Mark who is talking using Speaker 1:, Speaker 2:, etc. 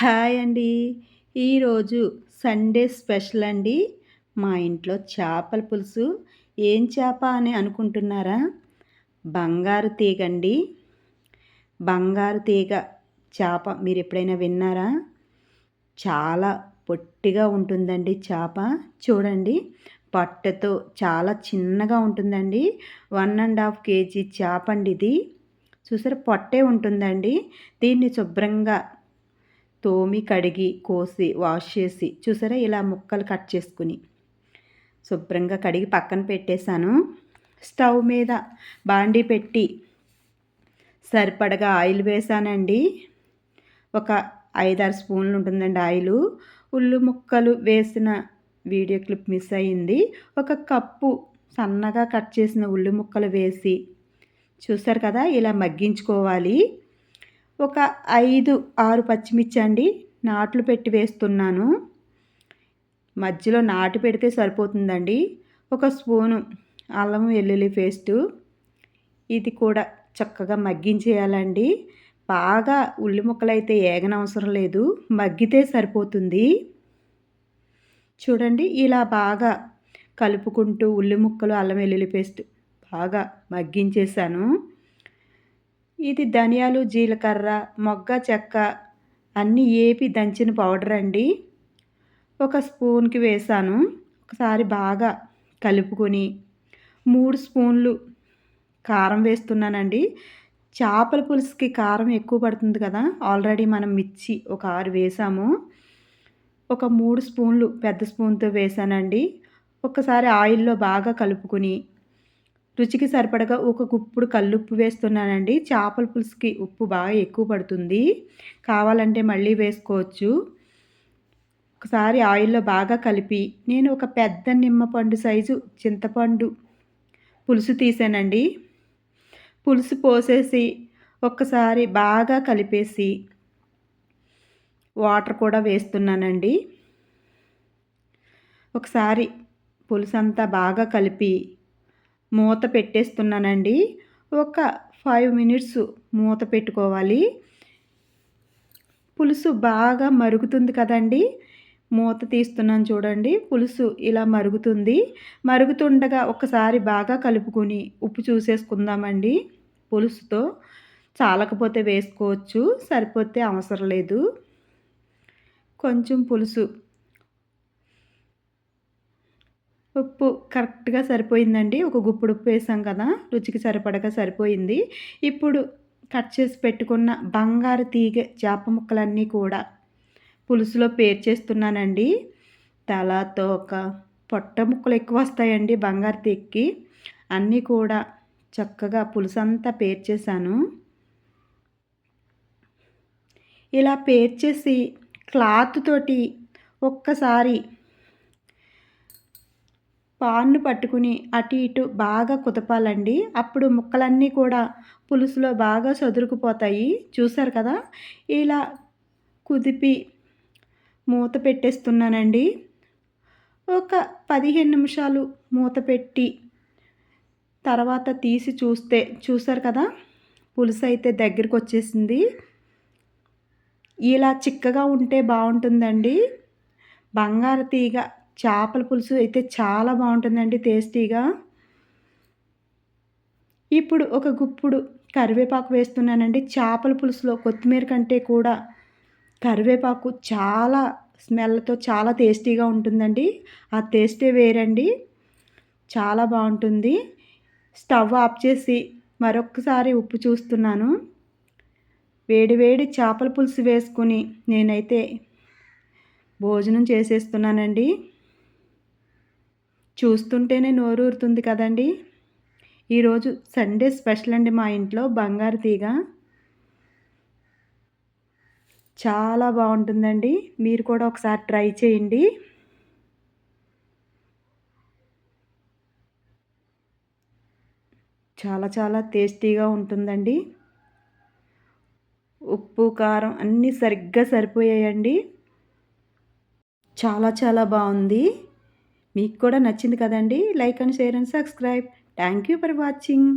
Speaker 1: Hi అండి. ఈరోజు Sunday special అండి. మా ఇంట్లో చేపల పులుసు. ఏం చేప అని అనుకుంటున్నారా? బంగారు తీగ అండి. బంగారు తీగ చేప మీరు ఎప్పుడైనా విన్నారా? చాలా పొట్టిగా ఉంటుందండి చేప. చూడండి. పట్టతో చాలా చిన్నగా ఉంటుందండి. వన్ అండ్ హాఫ్ కేజీ చేప అండి ఇది. చూసారా? పొట్టే ఉంటుందండి. దీన్ని శుభ్రంగా తోమి కడిగి కోసి వాష్ చేసి చూసారా? ఇలా ముక్కలు కట్ చేసుకుని శుభ్రంగా కడిగి పక్కన పెట్టేశాను. స్టవ్ మీద బాండీ పెట్టి సరిపడగా ఆయిల్ వేసానండి ఒక ఐదారు స్పూన్లు ఉంటుందండి ఆయిల్. ఉల్లు ముక్కలు వేసిన వీడియో క్లిప్ మిస్ అయ్యింది ఒక కప్పు సన్నగా కట్ చేసిన ఉల్లి ముక్కలు వేసి చూసారు కదా? ఇలా మగ్గించుకోవాలి. ఒక ఐదు ఆరు పచ్చిమిర్చి అండి నాట్లు పెట్టి వేస్తున్నాను. మధ్యలో నాటు పెడితే సరిపోతుందండి. ఒక స్పూను అల్లం వెల్లుల్లి పేస్టు. ఇది కూడా చక్కగా మగ్గించేయాలండి. బాగా ఉల్లి ముక్కలు అయితే ఏగనవసరం లేదు. మగ్గితే సరిపోతుంది. చూడండి ఇలా బాగా కలుపుకుంటూ ఉల్లి ముక్కలు అల్లం వెల్లుల్లి పేస్ట్ బాగా మగ్గించేసాను ఇది ధనియాలు జీలకర్ర మొగ్గ చెక్క అన్నీ ఏపి దంచిన పౌడర్ అండి. ఒక స్పూన్కి వేసాను. ఒకసారి బాగా కలుపుకొని మూడు స్పూన్లు కారం వేస్తున్నానండి. చేపల పులుసుకి కారం ఎక్కువ పడుతుంది కదా ఆల్రెడీ మనం మిర్చి ఒక ఆరు వేసాము. ఒక మూడు స్పూన్లు పెద్ద స్పూన్తో వేసానండి. ఒకసారి ఆయిల్లో బాగా కలుపుకొని రుచికి సరిపడగా ఒక గుప్పుడు కల్లుప్పు వేస్తున్నానండి. చేపల పులుసుకి ఉప్పు బాగా ఎక్కువ పడుతుంది. కావాలంటే మళ్ళీ వేసుకోవచ్చు. ఒకసారి ఆయిల్లో బాగా కలిపి నేను ఒక పెద్ద నిమ్మపండు సైజు చింతపండు పులుసు తీసానండి. పులుసు పోసేసి ఒక్కసారి బాగా కలిపేసి వాటర్ కూడా వేస్తున్నానండి. ఒకసారి పులుసు అంతా బాగా కలిపి మూత పెట్టేస్తున్నానండి. ఒక ఫైవ్ మినిట్స్ మూత పెట్టుకోవాలి. పులుసు బాగా మరుగుతుంది కదండి. మూత తీస్తున్నాను చూడండి. పులుసు ఇలా మరుగుతుంది. మరుగుతుండగా ఒకసారి బాగా కలుపుకొని ఉప్పు చూసేసుకుందామండి పులుసుతో. చాలకపోతే వేసుకోవచ్చు సరిపోతే అవసరం లేదు. కొంచెం పులుసు ఉప్పు కరెక్ట్గా సరిపోయిందండి. ఒక గుప్పుడు ఉప్పు వేసాం కదా రుచికి సరిపడగా సరిపోయింది. ఇప్పుడు కట్ చేసి పెట్టుకున్న బంగారు తీగ చేప ముక్కలన్నీ కూడా పులుసులో పేర్చేస్తున్నానండి తల తోక పొట్ట ముక్కలు ఎక్కువ వస్తాయండి బంగారు తీగకి. అన్నీ కూడా చక్కగా పులుసంతా పేర్చేశాను ఇలా పేర్చేసి క్లాత్ తోటి ఒక్కసారి పాన్ను పట్టుకుని అటు ఇటు బాగా కుదపాలండి. అప్పుడు ముక్కలన్నీ కూడా పులుసులో బాగా చదురుకుపోతాయి చూసారు కదా? ఇలా కుదిపి మూత పెట్టేస్తున్నానండి. ఒక పదిహేను నిమిషాలు మూత పెట్టి తర్వాత తీసి చూస్తే చూసారు కదా? పులుసు అయితే దగ్గరికి వచ్చేసింది. ఇలా చిక్కగా ఉంటే బాగుంటుందండి. బంగారు తీగ చేపల పులుసు అయితే చాలా బాగుంటుందండి టేస్టీగా. ఇప్పుడు ఒక గుప్పుడు కరివేపాకు వేస్తున్నానండి. చేపల పులుసులో కొత్తిమీర కంటే కూడా కరివేపాకు చాలా స్మెల్తో చాలా టేస్టీగా ఉంటుందండి. ఆ టేస్టే వేరండి. చాలా బాగుంటుంది. స్టవ్ ఆఫ్ చేసి మరొకసారి ఉప్పు చూస్తున్నాను. వేడివేడి చేపల పులుసు వేసుకుని నేనైతే భోజనం చేసేస్తున్నానండి. చూస్తుంటేనే నోరూరుతుంది కదండి. ఈరోజు సండే స్పెషల్ అండి మా ఇంట్లో బంగారు తీగ. చాలా బాగుంటుందండి. మీరు కూడా ఒకసారి ట్రై చేయండి. చాలా చాలా టేస్టీగా ఉంటుందండి. ఉప్పు కారం అన్నీ సరిగ్గా సరిపోయాయండి. చాలా చాలా బాగుంది. మీకు కూడా నచ్చింది కదండి. Like and share and subscribe. Thank you for watching